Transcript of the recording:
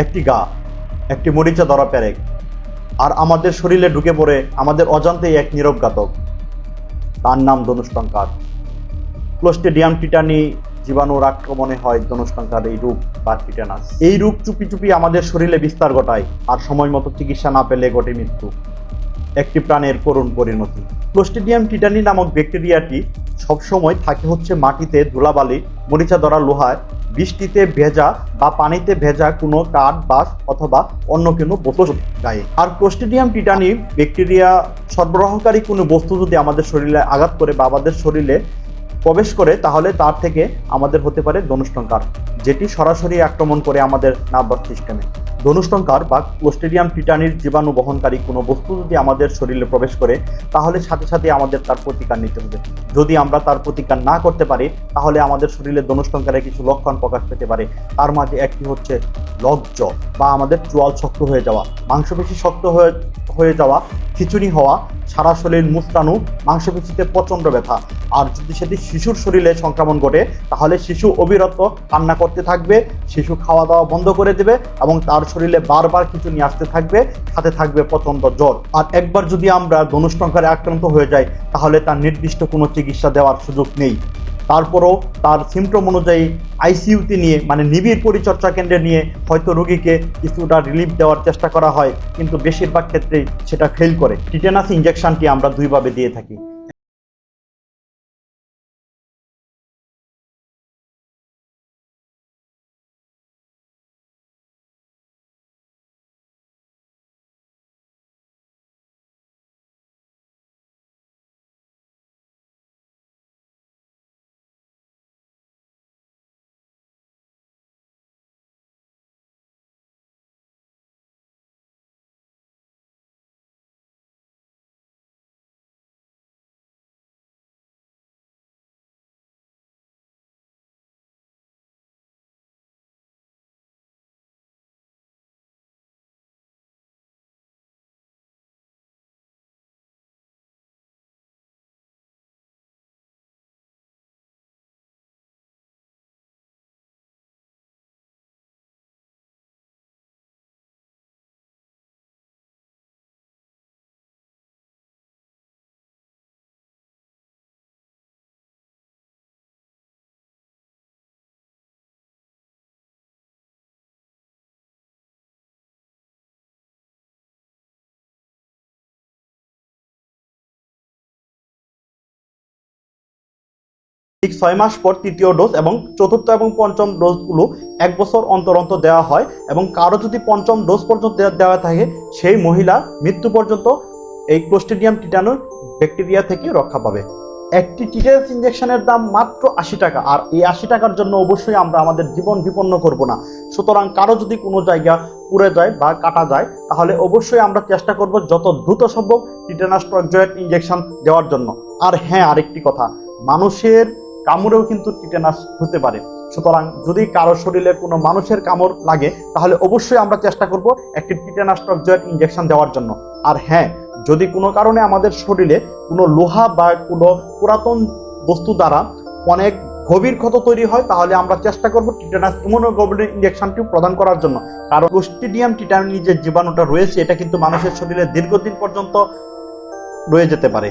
একটি গা, একটি মরিচা ধরা প্যারেক আর আমাদের শরীরে ঢুকে পড়ে আমাদের অজান্তেই এক নীরব ঘাতক। তার নাম ধনুষ্টঙ্কার ক্লোস্টেডিয়াম টিটানি জীবাণুর আক্রমণে হয় ধনুষ্টঙ্কার এই রূপ বা টিটানাস। এই রূপ চুপি চুপি আমাদের শরীরে বিস্তার ঘটায়, আর সময় মতো চিকিৎসা না পেলে ঘটে মৃত্যু। একটি প্রাণের করুণ পরিণতি। ক্লোস্টেডিয়াম টিটানি নামক ব্যাকটেরিয়াটি সবসময় থাকে হচ্ছে মাটিতে ধুলাবালি, মরিচা ধরা লোহায়, বৃষ্টিতে ভেজা বা পানিতে ভেজা কোনো কাঠ বাস অথবা অন্য কোনো বস্তু গায়ে। আর ক্লোস্টেডিয়াম টিটানি ব্যাকটেরিয়া সরবরাহকারী কোনো বস্তু যদি আমাদের শরীরে আঘাত করে বা আমাদের শরীরে প্রবেশ করে, তাহলে তার থেকে আমাদের হতে পারে ধনুষ্টঙ্কার যেটি সরাসরি আক্রমণ করে আমাদের নার্ভাস সিস্টেমে। ধনুষ্টঙ্কার বা ক্লোস্টেডিয়াম টিটানির জীবাণু বহনকারী কোনো বস্তু যদি আমাদের শরীরে প্রবেশ করে, তাহলে সাথে সাথে আমাদের তার প্রতিকার নিতে হবে। যদি আমরা তার প্রতিকার না করতে পারি, তাহলে আমাদের শরীরে ধনুষ্টঙ্কারের কিছু লক্ষণ প্রকাশ পেতে পারে। তার মাঝে একটি হচ্ছে লজ্জ বা আমাদের চোয়াল শক্ত হয়ে যাওয়া। মাংসপেশি শক্ত হয়ে হয়ে যাওয়া, খিচুড়ি হওয়া সারা শরীর মুস্তানু মাংসপেশিতে প্রচণ্ড ব্যথা। আর যদি সেটি শিশুর শরীরে সংক্রমণ ঘটে, তাহলে শিশু অবিরত কান্না করতে থাকবে, শিশু খাওয়া দাওয়া বন্ধ করে দেবে এবং তার শরীরে বারবার কিছু নিয়ে আসতে থাকবে, সাথে থাকবে প্রচণ্ড জ্বর। আর একবার যদি আমরা ধনুষ্টঙ্কারে আক্রান্ত হয়ে যাই, তাহলে তার নির্দিষ্ট কোনো চিকিৎসা দেওয়ার সুযোগ নেই। তারপরও তার সিমটম অনুযায়ী আইসিইউতে নিয়ে মানে নিবিড় পরিচর্যা কেন্দ্রে নিয়ে হয়তো রোগীকে কিছুটা রিলিফ দেওয়ার চেষ্টা করা হয়, কিন্তু বেশিরভাগ ক্ষেত্রেই সেটা ফেল করে। টিটেনাস ইঞ্জেকশনটি আমরা দুইভাবে দিয়ে থাকি। ঠিক ছয় মাস পর তৃতীয় ডোজ এবং চতুর্থ এবং পঞ্চম ডোজগুলো এক বছর অন্তর অন্তর দেওয়া হয় এবং কারও যদি পঞ্চম ডোজ পর্যন্ত দেওয়া- থাকে, সেই মহিলা মৃত্যু পর্যন্ত এই ক্লোস্টেডিয়াম টিটানো ব্যাকটেরিয়া থেকে রক্ষা পাবে। একটি টিটানাস ইঞ্জেকশনের দাম মাত্র আশি টাকা, আর এই আশি টাকার জন্য অবশ্যই আমরা আমাদের জীবন বিপন্ন করব না। সুতরাং কারও যদি কোনো জায়গা পুড়ে যায় বা কাটা যায়, তাহলে অবশ্যই আমরা চেষ্টা করব যত দ্রুত সম্ভব টিটানাস ইঞ্জেকশন দেওয়ার জন্য। আর হ্যাঁ আরেকটি কথা, মানুষের কামড়েও কিন্তু টিটেনাস হতে পারে। সুতরাং যদি কারও শরীরে কোনো মানুষের কামড় লাগে, তাহলে অবশ্যই আমরা চেষ্টা করব একটি টিটেনাস টকজয়েড ইঞ্জেকশন দেওয়ার জন্য। আর হ্যাঁ যদি কোনো কারণে আমাদের শরীরে কোনো লোহা বা কোনো পুরাতন বস্তু দ্বারা অনেক গভীর ক্ষত তৈরি হয়, তাহলে আমরা চেষ্টা করব টিটেনাস ইমিউনোগ্লোবুলিন ইঞ্জেকশনটি প্রদান করার জন্য। কারণ ক্লোস্ট্রিডিয়াম টিটানি যে জীবাণুটা রয়েছে, এটা কিন্তু মানুষের শরীরে দীর্ঘদিন পর্যন্ত রয়ে যেতে পারে।